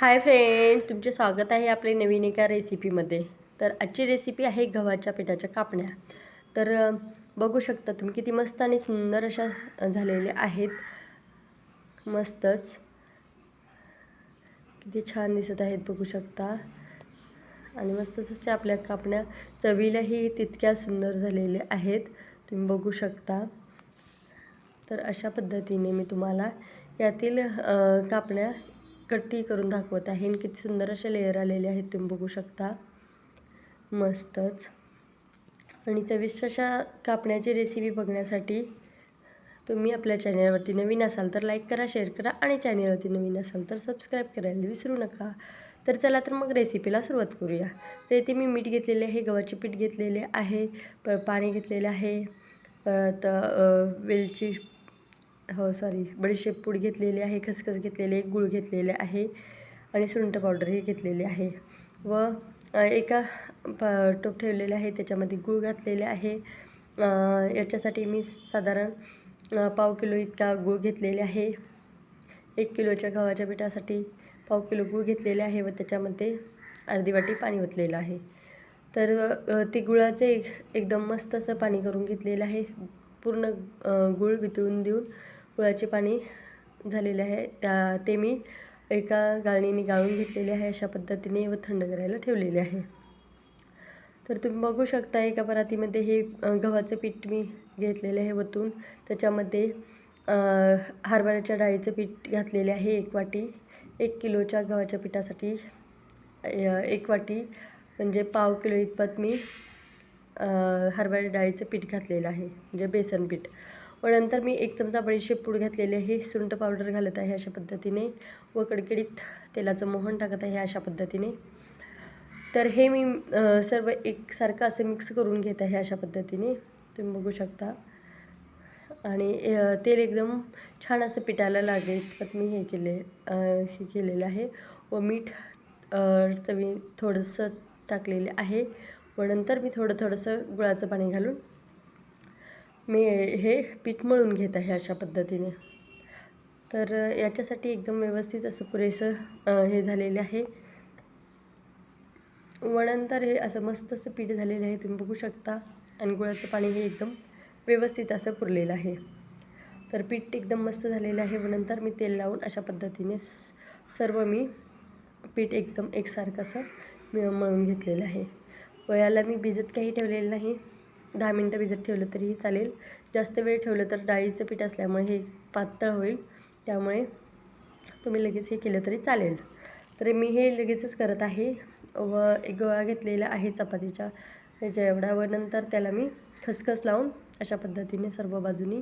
Hi friend तुमचे स्वागत आहे आपले नवीन एका रेसिपीमध्ये. तर आजची रेसिपी आहे गव्हाच्या पिठाच्या कापण्या. तर बघू शकता तुम्ही किती मस्त आणि सुंदर अशा झालेल्या आहेत. मस्तच. किती छान दिसत आहेत बघू शकता. आणि मस्तच अशा आपल्या कापण्या चवीलाही तितक्या सुंदर झालेल्या आहेत. तुम्ही बघू शकता. तर अशा पद्धतीने मी तुम्हाला यातील कापण्या कट्टी करून दाखवत आहे. आणि किती सुंदर असे लेअर आलेले आहेत. तुम्ही बघू शकता. मस्तच. आणि चविष्ट अशा कापण्याची रेसिपी बघण्यासाठी तुम्ही आपल्या चॅनलवरती नवीन असाल तर लाईक करा शेअर करा आणि चॅनलवरती नवीन असाल तर सबस्क्राईब करायला विसरू नका. तर चला तर मग रेसिपीला सुरुवात करूया. तर इथे मी मीठ घेतलेले आहे गव्हाचे पीठ घेतलेले आहे प पाणी घेतलेले आहे परत वेलची हो सॉरी बडीशेप पूड घेतलेली आहे खसखस घेतलेले गुळ घेतलेले आहे आणि सुंठ पावडर हे घेतलेले आहे. व एका प टोप ठेवलेले आहे त्याच्यामध्ये गुळ घातलेले आहे. याच्यासाठी मी साधारण पाव किलो इतका गुळ घेतलेले आहे. एक किलोच्या गव्हाच्या पिठासाठी पाव किलो गूळ घेतलेले आहे व त्याच्यामध्ये अर्धी वाटी पाणी ओतलेलं आहे. तर ती ते गुळाचे एक एकदम मस्त असं पाणी करून घेतलेलं आहे. पूर्ण गूळ वितळून देऊन गुळाचे पाणी झालेले आहे. त्या ते मी एका गाळणीने गाळून घेतलेले आहे अशा पद्धतीने व थंड करायला ठेवलेले आहे. तर तुम्ही बघू शकता एका परातीमध्ये हे गव्हाचं पीठ मी घेतलेले आहे वतून. त्याच्यामध्ये हरभऱ्याच्या डाळीचं पीठ घातलेले आहे एक वाटी. एक किलोच्या गव्हाच्या पिठासाठी एक वाटी. म्हणजे पाव किलो इतपत मी हरभऱ्या डाळीचं पीठ घातलेलं आहे. म्हणजे बेसन पीठ. व नंतर मी एक चमचा बडीशेप पूड घातलेली आहे सुंट पावडर घालत आहे अशा पद्धतीने व कडकडीत तेलाचं मोहन टाकत आहे अशा पद्धतीने. तर हे मी सर्व एकसारखं असं मिक्स करून घेत आहे अशा पद्धतीने. तुम्ही बघू शकता. आणि तेल एकदम छान असं पिटायला लागेल तर मी हे केले हे केलेलं आहे. व मीठ चवी थोडंसं टाकलेले आहे. व नंतर मी थोडं थोडंसं गुळाचं पाणी घालून मी हे पीठ मळून घेत आहे अशा पद्धतीने. तर याच्यासाठी एकदम व्यवस्थित असं पुरेसं हे झालेले आहे. वणंतर हे असं मस्त असं पीठ झालेलं आहे तुम्ही बघू शकता. आणि गुळाचं पाणी हे एकदम व्यवस्थित असं पुरलेलं आहे. तर पीठ एकदम मस्त झालेलं आहे. व नंतर मी तेल लावून अशा पद्धतीने स- सर्व मी पीठ एकदम एकसारखं असं मळून घेतलेलं आहे. व याला मी भिजत काही ठेवलेलं नाही. दहा मिनटं भिजत ठेवलं तरीही चालेल. जास्त वेळ ठेवलं तर डाळीचं पीठ असल्यामुळे हे पातळ होईल. त्यामुळे तुम्ही लगेच हे केलं तरी चालेल. तर मी हे लगेचच करत आहे व एक गोळा घेतलेला आहे चपातीच्या ह्याच्या एवढा व नंतर त्याला मी खसखस लावून अशा पद्धतीने सर्व बाजूनी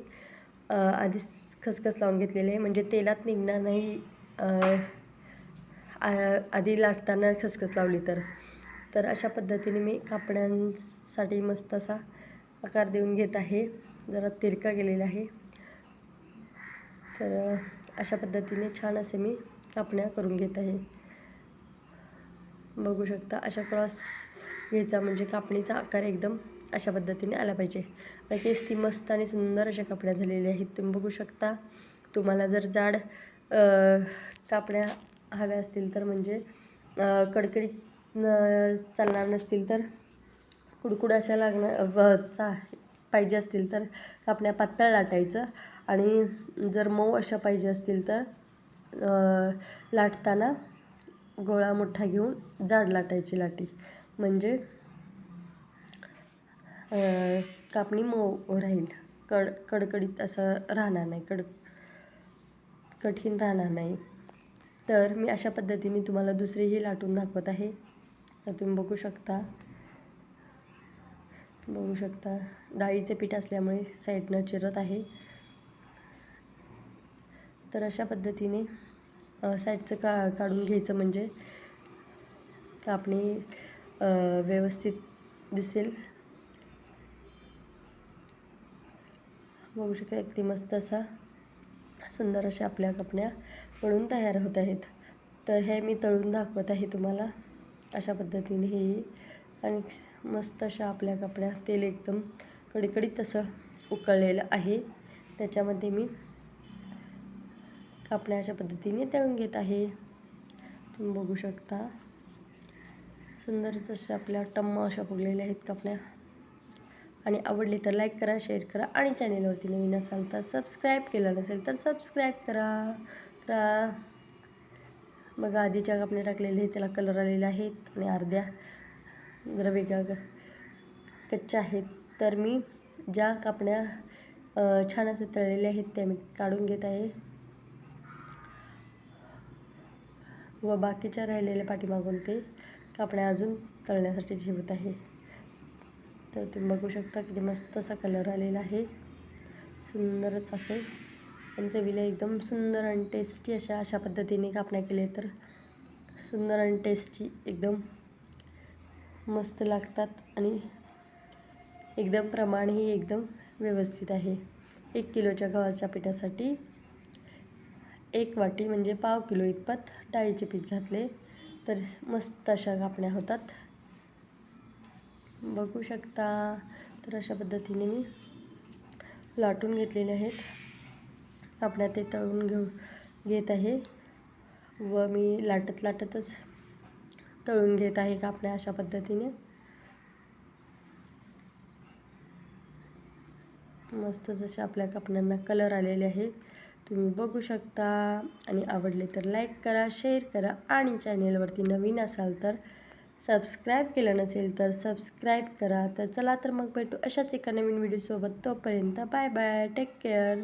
आधीच खसखस लावून घेतलेले आहे. म्हणजे तेलात निघणार नाही आ- आधी लाटताना खसखस लावली तर. तर अशा पद्धतीने मी कापड्यांसाठी मस्त असा आकार देऊन घेत आहे. जरा तिरका गेलेला आहे. तर अशा पद्धतीने छान असे मी कापण्या करून घेत आहे. बघू शकता अशा क्रॉस घ्यायचा म्हणजे कापणीचा आकार एकदम अशा पद्धतीने आला पाहिजे. लगेच ती मस्त आणि सुंदर अशा कापड्या झालेल्या आहेत. तुम्ही बघू शकता तुम्हाला जर जाड कापड्या हव्या असतील तर म्हणजे कडकडीत चालणार नसतील तर कुडकुड अशा लागणार व चा पाहिजे असतील तर कापण्या पातळ लाटायचं. आणि जर मऊ अशा पाहिजे असतील तर लाटताना गोळा मोठा घेऊन जाड लाटायची लाटी. म्हणजे कापणी मऊ राहील. कड कडकडीत असं राहणार नाही. कड कठीण राहणार नाही. तर मी अशा पद्धतीने तुम्हाला दुसरीही लाटून दाखवत आहे. तर तुम्ही बघू शकता. बघू शकता. डाळीचे पीठ असल्यामुळे साईडनं चिरत आहे. तर अशा पद्धतीने साईडचं का काढून घ्यायचं म्हणजे कापणी व्यवस्थित दिसेल. बघू शकता अगदी मस्त असा सुंदर अशा आपल्या कपड्या पळून तयार होत आहेत. तर हे मी तळून दाखवत आहे तुम्हाला. अशा पद्धतीने हे आणि मस्त अशा आपल्या कपड्या तेल एकदम कडकडीत तसं उकळलेलं आहे. त्याच्यामध्ये मी कापण्या अशा पद्धतीने तळून घेत आहे. तुम्ही बघू शकता. सुंदरच अशा आपल्या टम्मा अशा फुगलेल्या आहेत कापण्या. आणि आवडली तर लाईक करा शेअर करा आणि चॅनेलवरती नवीन असाल तर सबस्क्राईब केलं नसेल तर सबस्क्राईब करा. तर बघा आधीच्या कापण्या टाकलेल्या आहेत त्याला कलर आलेले आहेत आणि अर्ध्या. जरा वेगळा ग- कच्च्या आहेत. तर मी ज्या कापण्या छान असे तळलेल्या आहेत त्या मी काढून घेत आहे. व बाकीच्या राहिलेल्या पाठीमागून ते कापण्या अजून तळण्यासाठी ठेवत आहे. तर तुम्ही बघू शकता किती मस्त असा कलर आलेला आहे. सुंदरच असे. आणि चवीला एकदम सुंदर आणि टेस्टी अशा अशा पद्धतीने कापण्या केले तर सुंदर आणि टेस्टी एकदम मस्त लागतात आणि एकदम प्रमाणही एकदम व्यवस्थित आहे. एक किलोच्या गव्हाच्या पिठासाठी एक वाटी म्हणजे पाव किलो इतपत डाळीचे पीठ घातले तर मस्त अशा कापण्या होतात. बघू शकता तर अशा पद्धतीने मी लाटून घेतलेले आहेत. कापण्या ते तळून घेऊ घेत आहे व मी लाटत लाटतच तळून घेत आहे कापण्या अशा पद्धतीने? मस्त जसे आपल्या कापण्यांना कलर आलेले आहे तुम्ही बघू शकता. आणि आवडले तर लाईक करा शेअर करा. आणि चॅनेलवरती नवीन असाल तर सबस्क्राईब केलं नसेल तर सबस्क्राईब करा. तर चला तर मग भेटू अशाच एका नवीन व्हिडिओसोबत तोपर्यंत बाय बाय टेक केअर